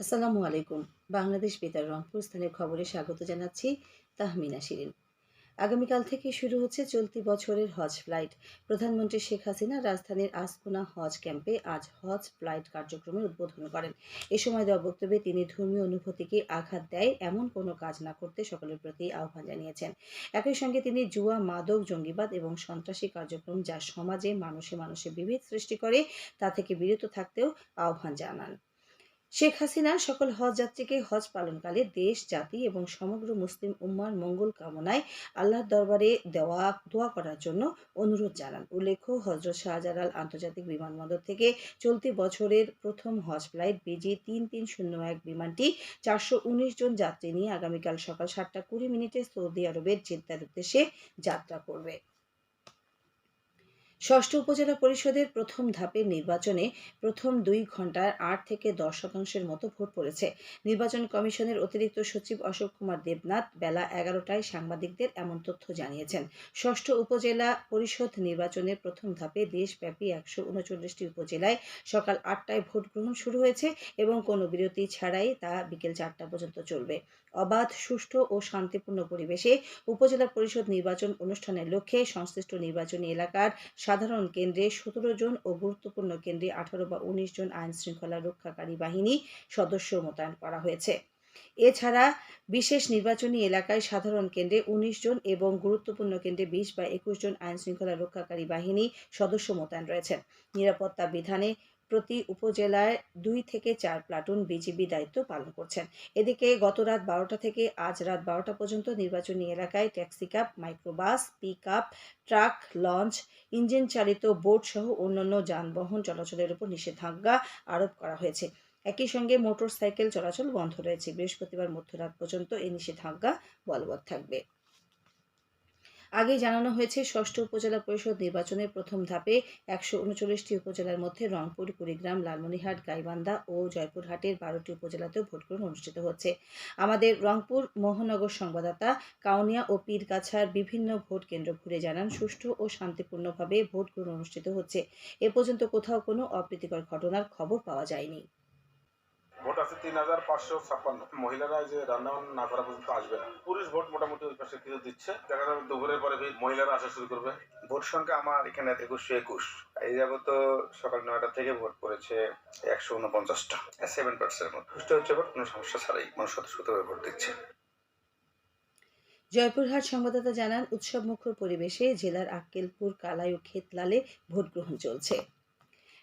আসসালামু আলাইকুম। বাংলাদেশ বেতার রংপুর স্থানের খবরে স্বাগত জানাচ্ছি তাহমিনা শিরিন। আগামীকাল থেকে শুরু হচ্ছে চলতি বছরের হজ ফ্লাইট। প্রধানমন্ত্রী শেখ হাসিনা রাজধানীর আসকুনা হজ ক্যাম্পে আজ হজ ফ্লাইট কার্যক্রমের উদ্বোধন করেন। এ সময় দেওয়া বক্তব্যে তিনি ধর্মীয় অনুভূতিকে আঘাত দেয়, এমন কোনো কাজ না করতে সকলের প্রতি আহ্বান জানিয়েছেন। একই সঙ্গে তিনি জুয়া, মাদক, জঙ্গিবাদ এবং সন্ত্রাসী কার্যক্রম যা সমাজে মানুষে মানুষে বিভেদ সৃষ্টি করে, তা থেকে বিরত থাকতেও আহ্বান জানান। শেখ হাসিনা সকল হজ যাত্রীকে হজ পালনকালে দেশ, জাতি এবং সমগ্র মুসলিম উম্মার মঙ্গল কামনায় আল্লাহর দরবারে দেওয়া, দোয়া করার জন্য অনুরোধ জানান। উল্লেখ্য, হজরত শাহজালাল আন্তর্জাতিক বিমানবন্দর থেকে চলতি বছরের প্রথম হজ ফ্লাইট বিজি তিন তিন শূন্য এক বিমানটি চারশো উনিশ জন যাত্রী নিয়ে আগামীকাল সকাল সাতটা কুড়ি মিনিটে সৌদি আরবের জেদ্দার উদ্দেশ্যে যাত্রা করবে। ষষ্ঠ উপজেলা পরিষদের প্রথম ধাপের নির্বাচনে প্রথম দুই ঘণ্টার আট থেকে দশ শতাংশের মতো ভোট পড়েছে। নির্বাচন কমিশনের অতিরিক্ত সচিব অশোক কুমার দেবনাথ বেলা এগারোটায় সাংবাদিকদের এমন তথ্য জানিয়েছেন। ষষ্ঠ উপজেলা পরিষদ নির্বাচনের প্রথম ধাপে দেশব্যাপী একশো উনচল্লিশটি উপজেলায় সকাল আটটায় ভোট গ্রহণ শুরু হয়েছে এবং কোনো বিরতি ছাড়াই তা বিকেল চারটা পর্যন্ত চলবে। অবাধ, সুষ্ঠু ও শান্তিপূর্ণ পরিবেশে উপজেলা পরিষদ নির্বাচন অনুষ্ঠানের লক্ষ্যে সংশ্লিষ্ট নির্বাচনী এলাকার সাধারণ কেন্দ্রে সতেরো জন ও গুরুত্বপূর্ণ কেন্দ্রে আঠারো বা উনিশ জন আইন শৃঙ্খলা রক্ষাকারী বাহিনী সদস্য মোতায়েন করা হয়েছে। এছাড়া বিশেষ নির্বাচনী এলাকায় সাধারণ কেন্দ্রে উনিশ জন এবং গুরুত্বপূর্ণ কেন্দ্রে বিশ বা একুশ জন আইন শৃঙ্খলা রক্ষাকারী বাহিনী সদস্য মোতায়েন রয়েছেন নিরাপত্তা বিধানে প্রতি উপজেলায় দুই থেকে চার প্লাটুন বিজিবি দায়িত্ব পালন করছেন। এদিকে গত রাত বারোটা থেকে আজ রাত বারোটা পর্যন্ত নির্বাচনী এলাকায় taxicab microbus, pick up, truck, launch, engine চালিত বোট সহ অন্যান্য যানবাহন চলাচলের উপর নিষেধাজ্ঞা আরোপ করা হয়েছে। একই সঙ্গে মোটর সাইকেল চলাচল বন্ধ রয়েছে। বৃহস্পতিবার মধ্যরাত পর্যন্ত এই নিষেধাজ্ঞা বলবৎ থাকবে। আগে জানানো হয়েছে, ষষ্ঠ উপজেলা পরিষদ নির্বাচনের প্রথম ধাপে একশো উনচল্লিশটি উপজেলার মধ্যে রংপুর, কুড়িগ্রাম, লালমনিরহাট, গাইবান্ধা ও জয়পুরহাটের বারোটি উপজেলাতেও ভোটগ্রহণ অনুষ্ঠিত হচ্ছে। আমাদের রংপুর মহানগর সংবাদদাতা কাউনিয়া ও পীরগাছার বিভিন্ন ভোট কেন্দ্র ঘুরে জানান, সুষ্ঠু ও শান্তিপূর্ণভাবে ভোট গ্রহণ অনুষ্ঠিত হচ্ছে। এ পর্যন্ত কোথাও কোনো অপ্রীতিকর ঘটনার খবর পাওয়া যায়নি। ভোট আছে তিন হাজার পাঁচশো ছাপ্পান্ন। মহিলারা যে রান্না বান্না না করা পর্যন্ত আসবে না। পুরুষ ভোট মোটামুটি ওই পাশে কিছু দিচ্ছে। দেখা যাবে দুপুরের পরে মহিলারা আসা শুরু করবে। ভোট সংখ্যা আমার এখানে একুশশো একুশ। এই যাবত সকাল নয়টা থেকে ভোট পড়েছে একশো উনপঞ্চাশটা। সেভেন পার্সেন্ট মতো। সুষ্ঠু হচ্ছে ভোট কোনো সমস্যা ছাড়াই মানুষ স্বতঃস্ফূর্তভাবে ভোট দিচ্ছে। জয়পুরহাট সংবাদদাতা জানান উৎসব মুখর পরিবেশে জেলার আক্কেলপুর কালাই ও ক্ষেতলালে ভোট গ্রহণ চলছে।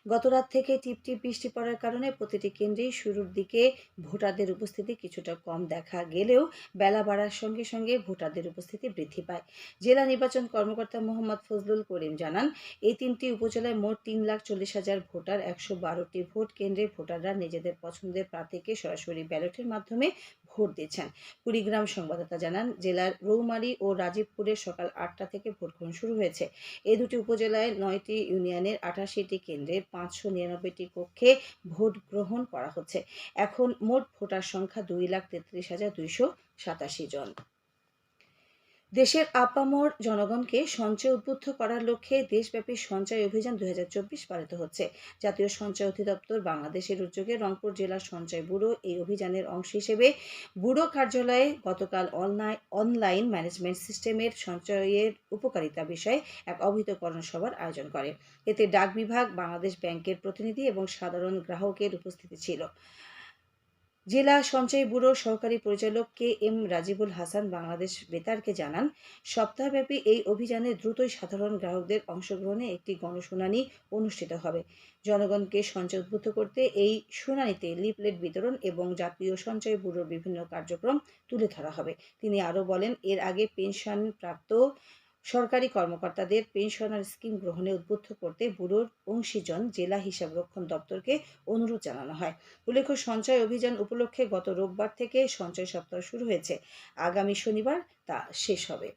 গতরাত থেকে টিপটিপ বৃষ্টি পড়ার কারণে প্রতিটি কেন্দ্রেই শুরুর দিকে ভোটারদের উপস্থিতি কিছুটা কম দেখা গেলেও বেলা বাড়ার সঙ্গে সঙ্গে ভোটারদের উপস্থিতি বৃদ্ধি পায়। জেলা নির্বাচন কর্মকর্তা মোহাম্মদ ফজলুল করিম জানান, এই তিনটি উপজেলায় মোট তিন লাখ চল্লিশ হাজার ভোটার, একশো বারোটি ভোট কেন্দ্রে ভোটাররা নিজেদের পছন্দের প্রার্থীকে সরাসরি ব্যালটের মাধ্যমে ভোট দিচ্ছেন। কুড়িগ্রাম সংবাদদাতা জানান, জেলার রৌমারি ও রাজীবপুরে সকাল আটটা থেকে ভোটগ্রহণ শুরু হয়েছে। এ দুটি উপজেলায় নয়টি ইউনিয়নের আঠাশিটি কেন্দ্রে পাঁচশো নিরানব্বইটি কক্ষে ভোট গ্রহণ করা হচ্ছে। এখন মোট ভোটার সংখ্যা দুই লাখ তেত্রিশ হাজার দুইশো সাতাশি জন। দেশের আপামর জনগণকে সঞ্চয় উদ্বুদ্ধ করার লক্ষ্যে দেশব্যাপী সঞ্চয় অভিযান দু হাজার চব্বিশ পালিত হচ্ছে। জাতীয় সঞ্চয় অধিদপ্তর বাংলাদেশের উদ্যোগে রংপুর জেলা সঞ্চয় ব্যুরো এই অভিযানের অংশ হিসেবে ব্যুরো কার্যালয়ে গতকাল অনলাইন অনলাইন ম্যানেজমেন্ট সিস্টেমের সঞ্চয়ের উপকারিতা বিষয়ে এক অবহিতকরণ সভার আয়োজন করে। এতে ডাক বিভাগ, বাংলাদেশ ব্যাংকের প্রতিনিধি এবং সাধারণ গ্রাহকের উপস্থিতি ছিল। জেলা সঞ্চয় ব্যুরোর সহকারী পরিচালক কে এম রাজিবুল হাসান বাংলাদেশ বেতারকে জানান, সপ্তাহব্যাপী এই অভিযানে দ্রুতই সাধারণ গ্রাহকদের অংশগ্রহণে একটি গণশুনানি অনুষ্ঠিত হবে। জনগণকে সঞ্চয় উদ্বুদ্ধ করতে এই শুনানিতে লিফলেট বিতরণ এবং জাতীয় সঞ্চয় ব্যুরোর বিভিন্ন কার্যক্রম তুলে ধরা হবে। তিনি আরও বলেন, এর আগে পেনশন প্রাপ্ত সরকারি কর্মকর্তাদের পেনশনার স্কিম গ্রহণে উদ্বুদ্ধ করতে ব্যুরোর অংশীজন জেলা হিসাব রক্ষণ দপ্তরকে অনুরোধ জানানো হয়। উল্লেখ্য, সঞ্চয় অভিযান উপলক্ষে গত রোববার থেকে সঞ্চয় সপ্তাহ শুরু হয়েছে। আগামী শনিবার তা শেষ হবে।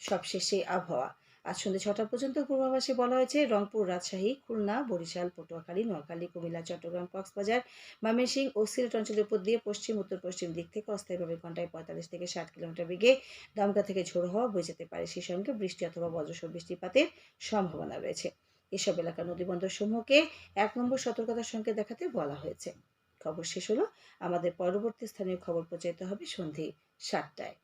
সবশেষে আবহাওয়া। আজ সন্ধ্যে ছটা পর্যন্ত পূর্বাভাসে বলা হয়েছে, রংপুর রাজশাহী, খুলনা, বরিশাল, পটুয়াখালী, নোয়াখালী, কুমিল্লা, চট্টগ্রাম, কক্সবাজার, ময়মনসিংহ ও সিলেট অঞ্চলের উপর দিয়ে পশ্চিম, উত্তর, পশ্চিম দিক থেকে অস্থায়ীভাবে ঘন্টায় পঁয়তাল্লিশ থেকে ষাট কিলোমিটার বেগে দমকা থেকে ঝোড়ো হওয়া বয়ে যেতে পারে। সেই সঙ্গে বৃষ্টি অথবা বজ্রসহ বৃষ্টিপাতের সম্ভাবনা রয়েছে। এসব এলাকার নদীবন্দর সমূহকে এক নম্বর সতর্কতার সঙ্গে দেখাতে বলা হয়েছে। খবর শেষ হলো। আমাদের পরবর্তী স্থানীয় খবর প্রচারিত হবে সন্ধে সাতটায়।